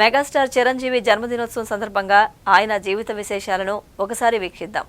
Megastar Chiranjeevi జన్మదినోత్సవం సందర్భంగా ఆయన జీవిత విశేషాలను ఒకసారి వీక్షిద్దాం.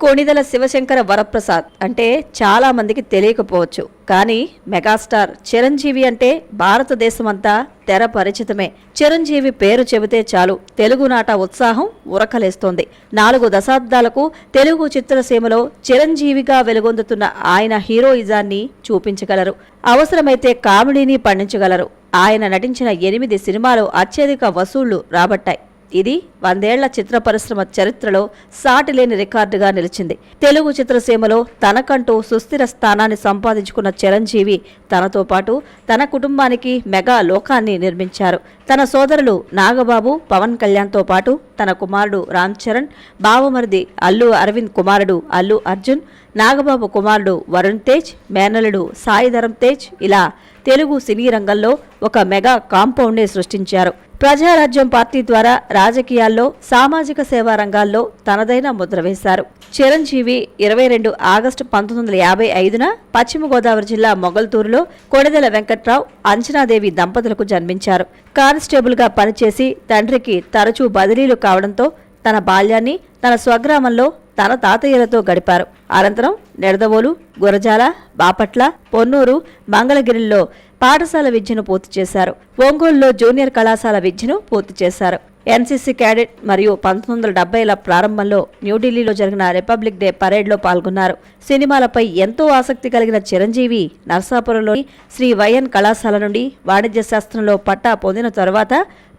కోణిదల శివశంకర వరప్రసాద్ అంటే చాలా మందికి తెలియకపోవచ్చు. కానీ మెగాస్టార్ చిరంజీవి అంటే భారతదేశమంతా తెర పరిచితమే. చిరంజీవి పేరు చెబితే చాలు తెలుగునాట ఉత్సాహం ఉరకలేస్తోంది. నాలుగు దశాబ్దాలకు తెలుగు చిత్రసీమలో చిరంజీవిగా వెలుగొందుతున్న ఆయన హీరోయిజాన్ని చూపించగలరు. అవసరమైతే కామెడీని పండించగలరు. ఆయన నటించిన ఎనిమిది సినిమాలు అత్యధిక వసూళ్ళు రాబట్టాయి. ఇది వందేళ్ళ చిత్ర పరిశ్రమ చరిత్రలో సాటిలేని రికార్డుగా నిలిచింది. తెలుగు చిత్రసీమలో తనకంటూ సుస్థిర స్థానాన్ని సంపాదించుకున్న చిరంజీవి తనతో పాటు తన కుటుంబానికి మెగా లోకాన్ని నిర్మించారు. తన సోదరులు నాగబాబు పవన్ కళ్యాణ్తో పాటు తన కుమారుడు రామ్ చరణ్ బావమరిది అల్లు అరవింద్ కుమారుడు అల్లు అర్జున్ నాగబాబు కుమారుడు వరుణ్ తేజ్ మేనలుడు సాయిధరం తేజ్ ఇలా తెలుగు సినీ రంగంలో ఒక మెగా కాంపౌండ్ని సృష్టించారు. ప్రజారాజ్యం పార్టీ ద్వారా రాజకీయాల్లో సామాజిక సేవా రంగాల్లో తనదైన ముద్ర వేశారు. చిరంజీవి ఇరవై రెండు ఆగస్టు పంతొమ్మిది వందల యాభై ఐదున పశ్చిమ గోదావరి జిల్లా మొగల్తూరులో కొడెదల వెంకట్రావు అంజనాదేవి దంపతులకు జన్మించారు. కానిస్టేబుల్గా పనిచేసి తండ్రికి తరచూ బదిలీలు కావడంతో తన బాల్యాన్ని తన స్వగ్రామంలో తన తాతయ్యలతో గడిపారు. అనంతరం నెడదవోలు గురజాల బాపట్ల పొన్నూరు మంగళగిరిలో పాఠశాల విద్యను పూర్తి చేశారు. ఒంగోలులో జూనియర్ కళాశాల విద్యను పూర్తి చేశారు. ఎన్సీసీ క్యాడెట్ మరియు పంతొమ్మిది వందల డెబ్బైల ప్రారంభంలో న్యూఢిల్లీలో జరిగిన రిపబ్లిక్ డే పరేడ్లో పాల్గొన్నారు. సినిమాలపై ఎంతో ఆసక్తి కలిగిన చిరంజీవి నర్సాపురంలోని శ్రీ వైఎన్ కళాశాల నుండి వాణిజ్య శాస్త్రంలో పట్టా పొందిన తరువాత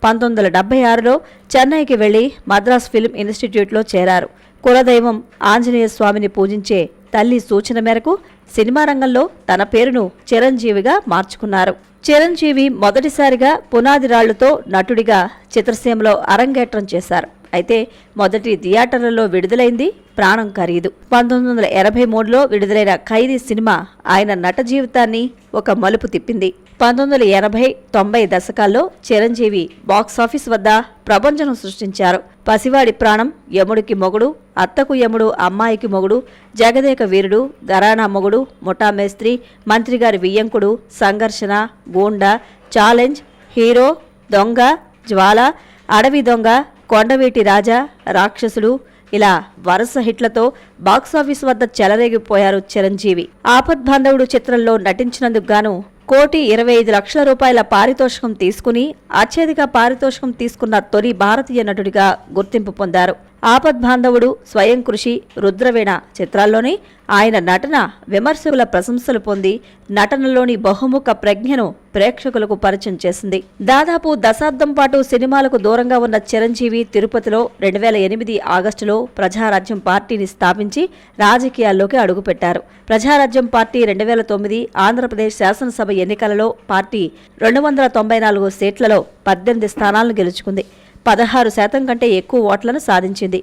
పంతొమ్మిది వందల డెబ్బై ఆరులో చెన్నైకి వెళ్ళి మద్రాస్ ఫిల్మ్ ఇన్స్టిట్యూట్లో చేరారు. కులదైవం ఆంజనేయ స్వామిని పూజించే తల్లి సూచన మేరకు సినిమా రంగంలో తన పేరును చిరంజీవిగా మార్చుకున్నారు. చిరంజీవి మొదటిసారిగా పునాది రాళ్ళతో నటుడిగా చిత్రసీమలో అరంగేట్రం చేశారు. అయితే మొదటి థియేటర్లలో విడుదలైంది ప్రాణం ఖరీదు. పంతొమ్మిది వందల ఎనభై మూడులో విడుదలైన ఖైదీ సినిమా ఆయన నట జీవితాన్ని ఒక మలుపు తిప్పింది. పంతొమ్మిది వందల ఎనభై తొంభై దశకాల్లో చిరంజీవి బాక్సాఫీస్ వద్ద ప్రపంచం సృష్టించారు. పసివాడి ప్రాణం యముడికి మొగుడు అత్తకు యముడు అమ్మాయికి మొగుడు జగదేక వీరుడు గరానా మొగుడు ముఠా మేస్త్రి మంత్రిగారి వియ్యంకుడు సంఘర్షణ గూండా ఛాలెంజ్ హీరో దొంగ జ్వాల అడవి దొంగ కొండవీటి రాజా రాక్షసుడు ఇలా వరుస హిట్లతో బాక్సాఫీస్ వద్ద చెలరేగిపోయారు చిరంజీవి. ఆపద్బాంధవుడు చిత్రంలో నటించినందుకు గాను కోటి ఇరవై ఐదు లక్షల రూపాయల పారితోషికం తీసుకుని అత్యధిక పారితోషికం తీసుకున్న తొలి భారతీయ నటుడిగా గుర్తింపు పొందారు. ఆపద్బాంధవుడు స్వయం కృషి రుద్రవీణ చిత్రాల్లోని ఆయన నటన విమర్శకుల ప్రశంసలు పొంది నటనలోని బహుముఖ ప్రజ్ఞను ప్రేక్షకులకు పరిచయం చేసింది. దాదాపు దశాబ్దం పాటు సినిమాలకు దూరంగా ఉన్న చిరంజీవి తిరుపతిలో రెండు వేల ఎనిమిది ఆగస్టులో ప్రజారాజ్యం పార్టీని స్థాపించి రాజకీయాల్లోకి అడుగుపెట్టారు. ప్రజారాజ్యం పార్టీ రెండు వేల తొమ్మిది ఆంధ్రప్రదేశ్ శాసనసభ ఎన్నికలలో పార్టీ రెండు వందల తొంభై నాలుగు సీట్లలో పద్దెనిమిది స్థానాలను గెలుచుకుంది. పదహారు శాతం కంటే ఎక్కువ ఓట్లను సాధించింది.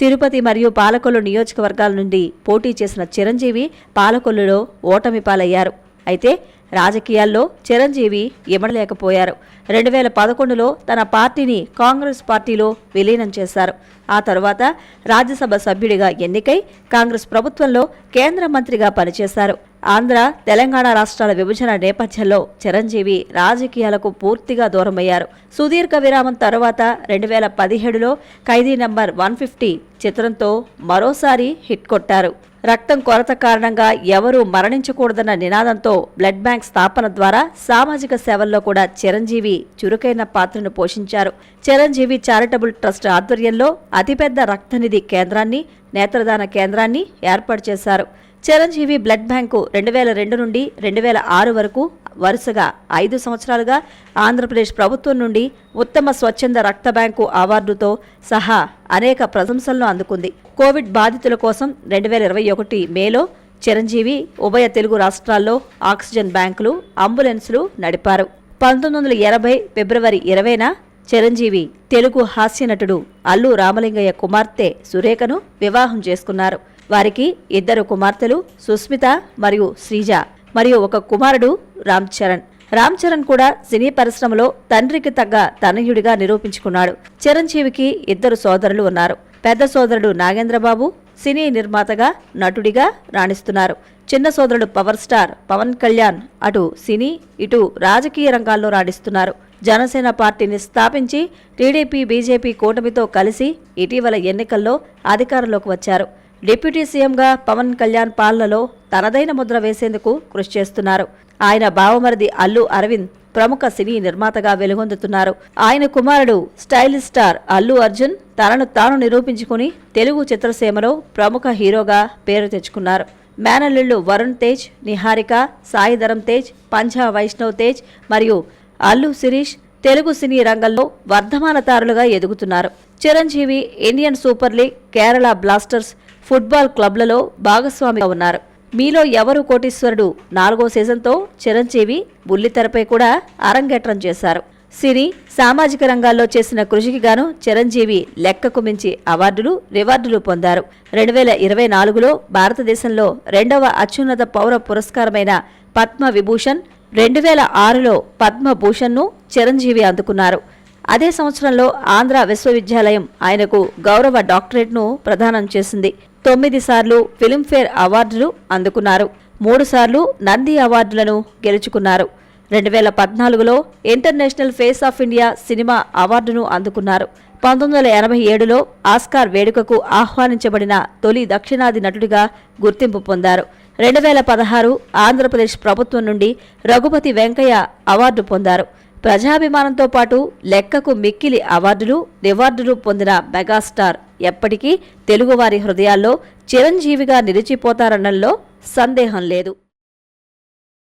తిరుపతి మరియు పాలకొల్లు నియోజకవర్గాల నుండి పోటీ చేసిన చిరంజీవి పాలకొల్లులో ఓటమి పాలయ్యారు. అయితే రాజకీయాల్లో చిరంజీవి ఇమడలేకపోయారు. రెండు వేల పదకొండులో తన పార్టీని కాంగ్రెస్ పార్టీలో విలీనం చేశారు. ఆ తర్వాత రాజ్యసభ సభ్యుడిగా ఎన్నికై కాంగ్రెస్ ప్రభుత్వంలో కేంద్ర మంత్రిగా పనిచేశారు. ఆంధ్ర తెలంగాణ రాష్ట్రాల విభజన నేపథ్యంలో చిరంజీవి రాజకీయాలకు పూర్తిగా దూరమయ్యారు. సుదీర్ఘ విరామం తర్వాత రెండు వేల పదిహేడులో ఖైదీ నంబర్ వన్ ఫిఫ్టీ చిత్రంతో మరోసారి హిట్ కొట్టారు. రక్తం కొరత కారణంగా ఎవరూ మరణించకూడదన్న నినాదంతో బ్లడ్ బ్యాంక్ స్థాపన ద్వారా సామాజిక సేవల్లో కూడా చిరంజీవి చురుకైన పాత్రను పోషించారు. చిరంజీవి చారిటబుల్ ట్రస్ట్ ఆధ్వర్యంలో అతిపెద్ద రక్తనిధి కేంద్రాన్ని నేత్రదాన కేంద్రాన్ని ఏర్పాటు చేశారు. చిరంజీవి బ్లడ్ బ్యాంకు రెండు వేల రెండు నుండి రెండు వేల ఆరు వరకు వరుసగా ఐదు సంవత్సరాలుగా ఆంధ్రప్రదేశ్ ప్రభుత్వం నుండి ఉత్తమ స్వచ్ఛంద రక్త బ్యాంకు అవార్డుతో సహా అనేక ప్రశంసలను అందుకుంది. కోవిడ్ బాధితుల కోసం రెండు వేల ఇరవై ఒకటి మేలో చిరంజీవి ఉభయ తెలుగు రాష్ట్రాల్లో ఆక్సిజన్ బ్యాంకులు అంబులెన్సులు నడిపారు. పంతొమ్మిది వందల ఎనభై ఫిబ్రవరి ఇరవైన చిరంజీవి తెలుగు హాస్య నటుడు అల్లు రామలింగయ్య కుమార్తె సురేఖను వివాహం చేసుకున్నారు. వారికి ఇద్దరు కుమార్తెలు సుస్మిత మరియు శ్రీజ మరియు ఒక కుమారుడు రామ్ చరణ్. రామ్ చరణ్ కూడా సినీ పరిశ్రమలో తండ్రికి తగ్గ తనయుడిగా నిరూపించుకున్నాడు. చిరంజీవికి ఇద్దరు సోదరులు ఉన్నారు. పెద్ద సోదరుడు నాగేంద్రబాబు సినీ నిర్మాతగా నటుడిగా రాణిస్తున్నారు. చిన్న సోదరుడు పవర్ స్టార్ పవన్ కళ్యాణ్ అటు సినీ ఇటు రాజకీయ రంగాల్లో రాణిస్తున్నారు. జనసేన పార్టీని స్థాపించి టీడీపీ బీజేపీ కూటమితో కలిసి ఇటీవల ఎన్నికల్లో అధికారంలోకి వచ్చారు. డిప్యూటీ సీఎంగా పవన్ కళ్యాణ్ పాలనలో తనదైన ముద్ర వేసేందుకు కృషి చేస్తున్నారు. ఆయన బావమరిది అల్లు అరవింద్ ప్రముఖ సినీ నిర్మాతగా వెలుగొందుతున్నారు. ఆయన కుమారుడు స్టైలిష్ స్టార్ అల్లు అర్జున్ తనను తాను నిరూపించుకుని తెలుగు చిత్రసీమలో ప్రముఖ హీరోగా పేరు తెచ్చుకున్నారు. మేనల్లుళ్ళు వరుణ్ తేజ్ నిహారిక సాయిధరం తేజ్ పంజా వైష్ణవ్ తేజ్ మరియు అల్లు శిరీష్ తెలుగు సినీ రంగంలో వర్ధమాన తారులుగా ఎదుగుతున్నారు. Chiranjeevi Indian super league Kerala blasters football క్లబ్లలో భాగస్వామిగా ఉన్నారు. మీలో ఎవరు కోటీశ్వరుడు? నాలుగో సీజన్తో చిరంజీవి బుల్లితెరపై కూడా అరంగేట్రం చేశారు. సినీ సామాజిక రంగాల్లో చేసిన కృషికి గాను చిరంజీవి లెక్కకు మించి అవార్డులు రివార్డులు పొందారు. రెండు వేల ఇరవై నాలుగులో భారతదేశంలో రెండవ అత్యున్నత పౌర పురస్కారమైన పద్మ విభూషణ్ రెండు వేల ఆరులో పద్మభూషణ్ను చిరంజీవి అందుకున్నారు. అదే సంవత్సరంలో ఆంధ్ర విశ్వవిద్యాలయం ఆయనకు గౌరవ డాక్టరేట్ను ప్రదానం చేసింది. తొమ్మిది సార్లు ఫిల్మ్ఫేర్ అవార్డులు అందుకున్నారు. మూడుసార్లు నంది అవార్డులను గెలుచుకున్నారు. రెండు వేల పద్నాలుగులో international face of India cinema అవార్డును అందుకున్నారు. పంతొమ్మిది వందల ఎనభై ఏడులో ఆస్కార్ వేడుకకు ఆహ్వానించబడిన తొలి దక్షిణాది నటుడిగా గుర్తింపు పొందారు. రెండు వేల పదహారు ఆంధ్రప్రదేశ్ ప్రభుత్వం నుండి రఘుపతి వెంకయ్య అవార్డు పొందారు. ప్రజాభిమానంతో పాటు లెక్కకు మిక్కిలి అవార్డులు రివార్డులు పొందిన మెగాస్టార్ ఎప్పటికీ తెలుగువారి హృదయాల్లో చిరంజీవిగా నిలిచిపోతారనడంలో సందేహం లేదు.